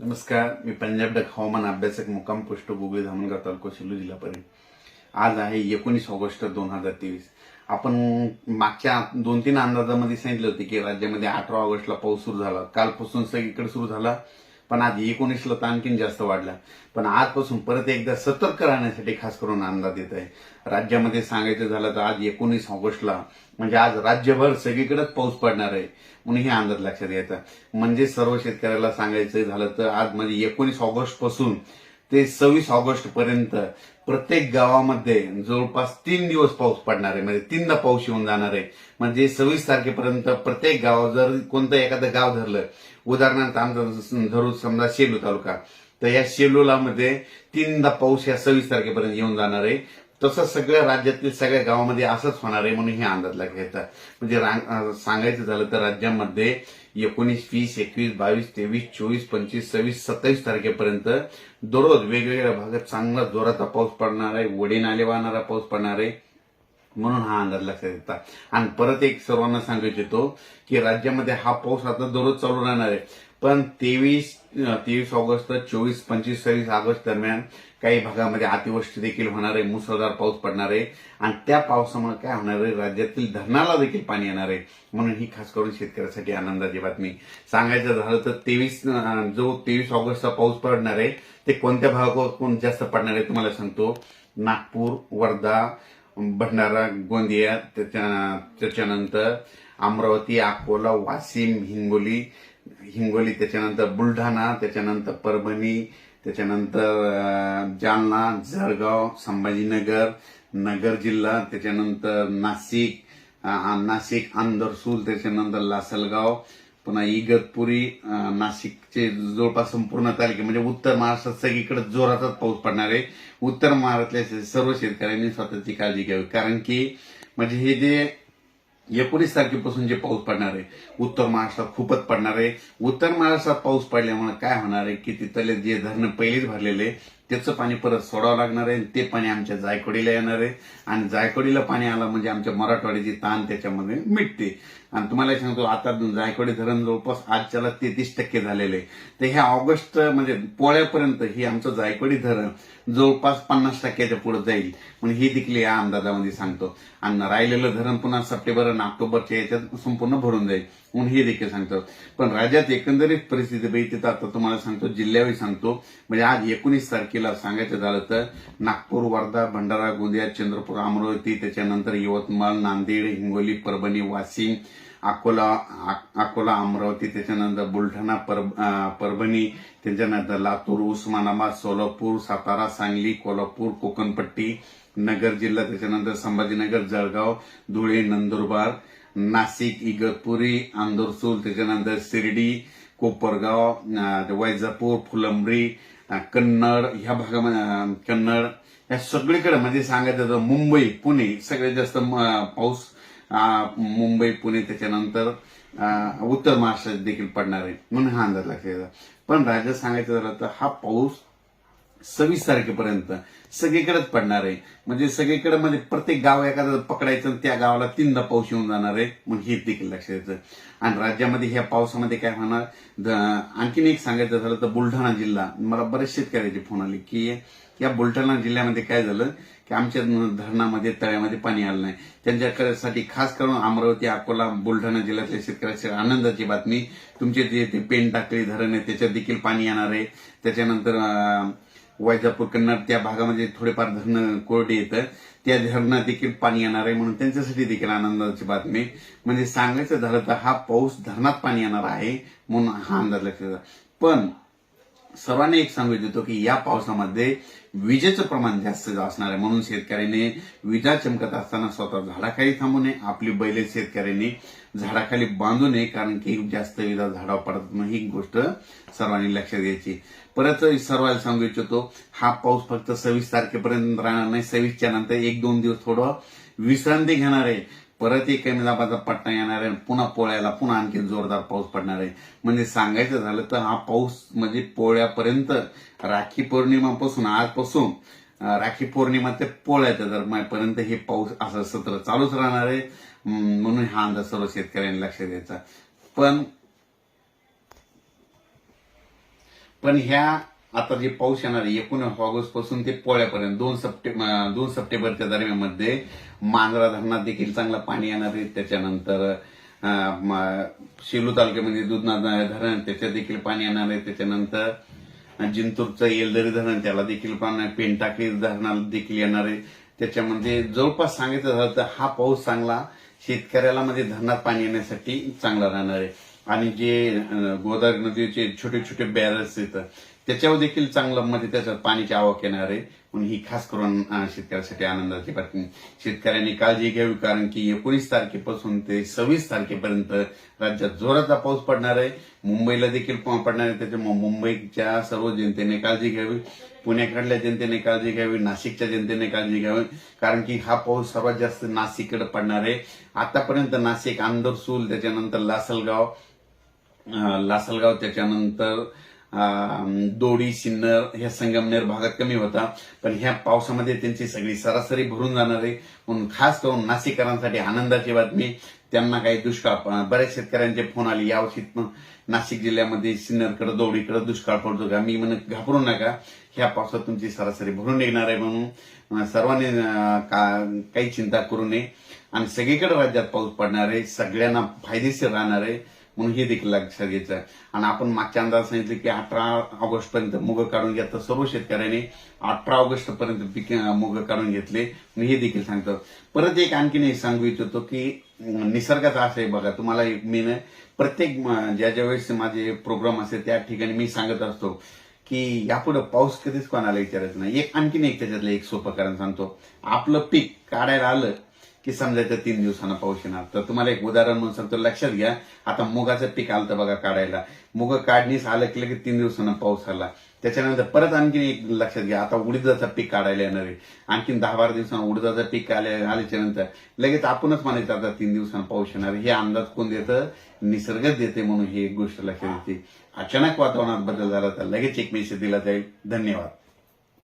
नमस्कार मी पंजाब डक हवामान अभ्यासक मुक्काम पोस्ट गुगळी धामणगाव तालुका सिल्लू जिल्हा परिषद आज आहे एकोणीस ऑगस्ट दोन हजार तेवीस. आपण मागच्या दोन तीन अंदाजामध्ये सांगितले होते की राज्यामध्ये अठरा ऑगस्टला पाऊस सुरू झाला. कालपासून सगळीकडे सुरू झाला. पण आज एकोणीसला तर आणखीन जास्त वाढला. पण आजपासून परत एकदा सतर्क राहण्यासाठी खास करून अंदाज येत आहे. राज्यामध्ये सांगायचं झालं तर आज एकोणीस ऑगस्टला म्हणजे आज राज्यभर सगळीकडेच पाऊस पडणार आहे म्हणून हे अंदाज लक्षात घ्यायचा म्हणजे सर्व शेतकऱ्याला सांगायचं झालं तर आज म्हणजे एकोणीस ऑगस्टपासून ते सव्वीस ऑगस्ट पर्यंत प्रत्येक गावामध्ये जवळपास तीन दिवस पाऊस पडणार आहे. म्हणजे तीनदा पाऊस येऊन जाणार आहे. म्हणजे सव्वीस तारखेपर्यंत प्रत्येक गाव जर कोणतं एखादं गाव धरलं उदाहरणार्थ आमचं धरू समजा शेलू तालुका तर या शेलूला मध्ये तीनदा पाऊस या सव्वीस तारखेपर्यंत येऊन जाणार आहे. तसं सगळ्या राज्यातील सगळ्या गावामध्ये असंच होणार आहे म्हणून हे अंदाज घ्यायचा म्हणजे रांग- सांगायचं झालं तर राज्यामध्ये एकोणीस वीस एकवीस बावीस तेवीस चोवीस पंचवीस सव्वीस सत्तावीस तारखेपर्यंत दररोज वेगवेगळ्या भागात चांगला जोराचा पाऊस पडणार आहे वडीनाले वाहणारा पाऊस पडणार आहे म्हणून हा अंदाज लक्षात येतात आणि परत एक सर्वांना सांगायचं येतो की राज्यामध्ये हा पाऊस आता दररोज चालू राहणार आहे. पण तेवीस तेवीस ऑगस्ट चोवीस पंचवीस सव्वीस ऑगस्ट दरम्यान काही भागामध्ये अतिवृष्टी देखील होणार आहे मुसळधार पाऊस पडणार आहे. आणि त्या पावसामुळे काय होणार आहे? राज्यातील धरणाला देखील पाणी येणार आहे. म्हणून ही खास करून शेतकऱ्यासाठी आनंदाची बातमी. सांगायचं झालं तर तेवीस जो तेवीस ऑगस्टचा पाऊस पडणार आहे ते कोणत्या भागावर जास्त पडणार आहे तुम्हाला सांगतो. नागपूर वर्धा भंडारा गोंदिया त्याच्या त्याच्यानंतर अमरावती अकोला वाशिम हिंगोली हिंगोली त्याच्यानंतर बुलढाणा त्याच्यानंतर परभणी त्याच्यानंतर जालना जळगाव संभाजीनगर नगर जिल्हा त्याच्यानंतर नाशिक नाशिक आंदरसूल त्याच्यानंतर लासलगाव पुन्हा इगतपुरी नाशिकचे जवळपास संपूर्ण तालुके म्हणजे उत्तर महाराष्ट्रात सगळीकडे जोरातच पाऊस पडणार आहे. उत्तर महाराष्ट्रातल्या सर्व शेतकऱ्यांनी स्वतःची काळजी घ्यावी. कारण की म्हणजे हे जे एकोणीस तारखेपासून जे पाऊस पडणार आहे उत्तर महाराष्ट्रात खूपच पडणार आहे. उत्तर महाराष्ट्रात पाऊस पडल्यामुळे काय होणार आहे की तिथले जे धरणं पहिलेच भरलेले त्याचं पाणी परत सोडावं लागणार आहे आणि ते पाणी आमच्या जायकवाडीला येणार आहे. आणि जायकवाडीला पाणी आलं म्हणजे आमच्या मराठवाड्याची ताण त्याच्यामध्ये मिटते. आणि तुम्हाला सांगतो आता जायकवाडी धरण जवळपास आजच्याला तेहतीस टक्के झालेले आहे. तर ह्या ऑगस्ट म्हणजे पोळ्यापर्यंत ही आमचं जायकवाडी धरण जवळपास पन्नास टक्क्याच्या पुढे जाईल. म्हणजे ही देखील या अंदाजामध्ये सांगतो. आणि राहिलेलं धरण पुन्हा सप्टेंबर आणि ऑक्टोबरच्या याच्यात संपूर्ण भरून जाईल. म्हणून हे देखील सांगतो पण राज्यात एकंदरीत परिस्थिती बघितली तर आता तुम्हाला सांगतो जिल्ह्यावर सांगतो म्हणजे आज एकोणीस तारखेला सांगायचं झालं तर नागपूर वर्धा भंडारा गोंदिया चंद्रपूर अमरावती त्याच्यानंतर यवतमाळ नांदेड हिंगोली परभणी वाशिम अकोला अकोला अमरावती त्याच्यानंतर बुलढाणा पर परभणी त्याच्यानंतर लातूर उस्मानाबाद सोलापूर सातारा सांगली कोल्हापूर कोकणपट्टी नगर जिल्हा त्याच्यानंतर संभाजीनगर जळगाव धुळे नंदुरबार नाशिक इगतपुरी आंदोरसूल त्याच्यानंतर शिर्डी कोपरगाव वैजापूर फुलंब्री कन्नड ह्या भागामध्ये कन्नड या सगळीकडे म्हणजे सांगायचं तर मुंबई पुणे सगळ्यात जास्त म- पाऊस मुंबई पुणे त्याच्यानंतर उत्तर महाराष्ट्रात देखील पडणार आहे. म्हणून हा अंदाज लक्षात पण राज्यात सांगायचं झालं तर हा पाऊस सव्वीस तारखेपर्यंत. सगळीकडेच पडणार आहे. म्हणजे सगळीकडे म्हणजे प्रत्येक गाव एखादं पकडायचं त्या गावाला तीनदा पाऊस येऊन जाणार आहे मग हे देखील लक्षात येतं. आणि राज्यामध्ये ह्या पावसामध्ये काय होणार? आणखीन एक सांगायचं झालं तर बुलढाणा जिल्हा. मला बरेच शेतकऱ्याचे फोन आले की या बुलढाणा जिल्ह्यामध्ये काय झालं? की आमच्या धरणामध्ये तळ्यामध्ये पाणी आलं नाही. त्यांच्यासाठी खास करून अमरावती अकोला बुलढाणा जिल्ह्यातल्या शेतकऱ्याची आनंदाची बातमी. तुमचे जे ते पेन टाकळी धरण आहे त्याच्यात देखील पाणी येणार आहे. त्याच्यानंतर वैजापूर कन्नड त्या भागामध्ये थोडेफार धरणं कोरडे येतं. त्या धरणात देखील पाणी येणार आहे म्हणून त्यांच्यासाठी देखील आनंदाची बातमी. म्हणजे सांगायचं झालं तर हा पाऊस धरणात पाणी येणार आहे म्हणून हा अंदाज लक्षात पण सर्वांना एक सांगू इच्छितो की या पावसामध्ये विजेचं प्रमाण जास्त असणार आहे. म्हणून शेतकऱ्याने विजा चमकत असताना स्वतः झाडाखाली थांबू नये. आपली बैल शेतकऱ्यांनी झाडाखाली बांधू नये कारण की जास्त विजा झाडावर पडत नाही. ही गोष्ट सर्वांनी लक्षात घ्यायची. परत सर्वांना सांगू इच्छितो हा पाऊस फक्त सव्वीस तारखेपर्यंत राहणार नाही. सव्वीसच्या नंतर एक दोन दिवस थोडं विश्रांती घेणार आहे. परत एक कमी दाबाचा पट्टा येणार आहे आणि पुन्हा पोळ्याला पुन्हा आणखी जोरदार पाऊस पडणार आहे. म्हणजे सांगायचं झालं तर हा पाऊस म्हणजे पोळ्यापर्यंत राखी पौर्णिमापासून आजपासून राखी पौर्णिमा ते पोळ्याच्या दरम्यानपर्यंत हे पाऊस असं सत्र चालूच राहणार आहे. म्हणून हा अंदाज सर्व शेतकऱ्यांनी लक्ष द्यायचा. पण पण ह्या आता जे पाऊस येणार आहे एकोणीस ऑगस्टपासून ते पोळ्यापर्यंत दोन सप्टेंबर दोन सप्टेंबरच्या दरम्यानमध्ये मांजरा धरणात देखील चांगलं पाणी येणार आहे. त्याच्यानंतर शेलू तालुक्यामध्ये दुधना धरण त्याच्यात देखील पाणी येणार आहे. त्याच्यानंतर जिंतूरचं येलदरी धरण त्याला देखील पाणी पेंटाकली धरणाला देखील येणार आहे. त्याच्यामध्ये जवळपास सांगायचं झालं तर हा पाऊस चांगला शेतकऱ्याला म्हणजे धरणात पाणी येण्यासाठी चांगला राहणार आहे. आणि जे गोदावरी नदीचे छोटे छोटे बॅरल्स आहेत त्याच्यावर देखील चांगलं म्हणजे त्याच्यात पाण्याची आवक येणार आहे. म्हणून ही खास करून शेतकऱ्यासाठी आनंदाची बातमी. शेतकऱ्यांनी काळजी घ्यावी कारण की एकोणीस तारखेपासून ते सव्वीस तारखेपर्यंत राज्यात जोराचा पाऊस पडणार आहे. मुंबईला देखील पडणार आहे. त्याच्यामुळे मुंबईच्या सर्व जनतेने काळजी घ्यावी. पुण्याकडल्या जनतेने काळजी घ्यावी. नाशिकच्या जनतेने काळजी घ्यावी. कारण की हा पाऊस सर्वात जास्त नाशिककडे पडणार आहे. आतापर्यंत नाशिक आंदरसूल त्याच्यानंतर लासलगाव लासलगाव त्याच्यानंतर दोडी सिन्नर ह्या संगमनेर भागात कमी होता. पण ह्या पावसामध्ये त्यांची सगळी सरासरी भरून जाणार आहे. म्हणून खास करून नाशिककरांसाठी आनंदाची बातमी. त्यांना काही दुष्काळ बऱ्याच शेतकऱ्यांचे फोन आले. यावर्षी नाशिक जिल्ह्यामध्ये सिन्नरकडे दोडीकडे दुष्काळ पडतो का? मी म्हणत घाबरू नका. ह्या पावसात तुमची सरासरी भरून निघणार आहे म्हणून. सर्वांनी का- काही चिंता करू नये. आणि सगळीकडे राज्यात पाऊस पडणार आहे. सगळ्यांना फायदेशीर राहणार आहे. म्हणून हे देखील लक्षात घ्यायचं आणि आपण मागच्या अंदाज सांगितले की अठरा ऑगस्ट पर्यंत मुग काढून घ्या तर सर्व शेतकऱ्यांनी अठरा ऑगस्ट पर्यंत पीक मुग काढून घेतले. मी हे देखील सांगतो. परत एक आणखीन सांगू इच्छितो की निसर्गाचा असं आहे बघा. तुम्हाला एक मी ना प्रत्येक ज्या ज्या वेळेस माझे प्रोग्राम असते त्या ठिकाणी मी सांगत असतो की यापुढे पाऊस कधीच कोणाला विचारायचं नाही. एक आणखीन एक त्याच्यातलं एक सोपं कारण सांगतो. आपलं पीक काढायला आलं की समजायचं तीन दिवसानं पाऊस येणार. तर तुम्हाला एक उदाहरण म्हणून सांगतो लक्षात घ्या. आता मुगाचं पीक आलं बघा काढायला. मुग काढणीस आलं की लगेच तीन दिवसानं पाऊस आला. त्याच्यानंतर परत आणखीन एक लक्षात घ्या आता उडीदाचं पीक काढायला येणार आहे. आणखीन दहा बारा दिवसानं उडीदाचं पीक आल्या आल्याच्यानंतर लगेच आपणच म्हणायचं आता तीन दिवसानं पाऊस येणार हे अंदाज कोण देतं? निसर्गच देते म्हणून ही एक गोष्ट लक्षात येते. अचानक वातावरणात बदल झाला तर लगेच एक मेसेज दिला जाईल. धन्यवाद.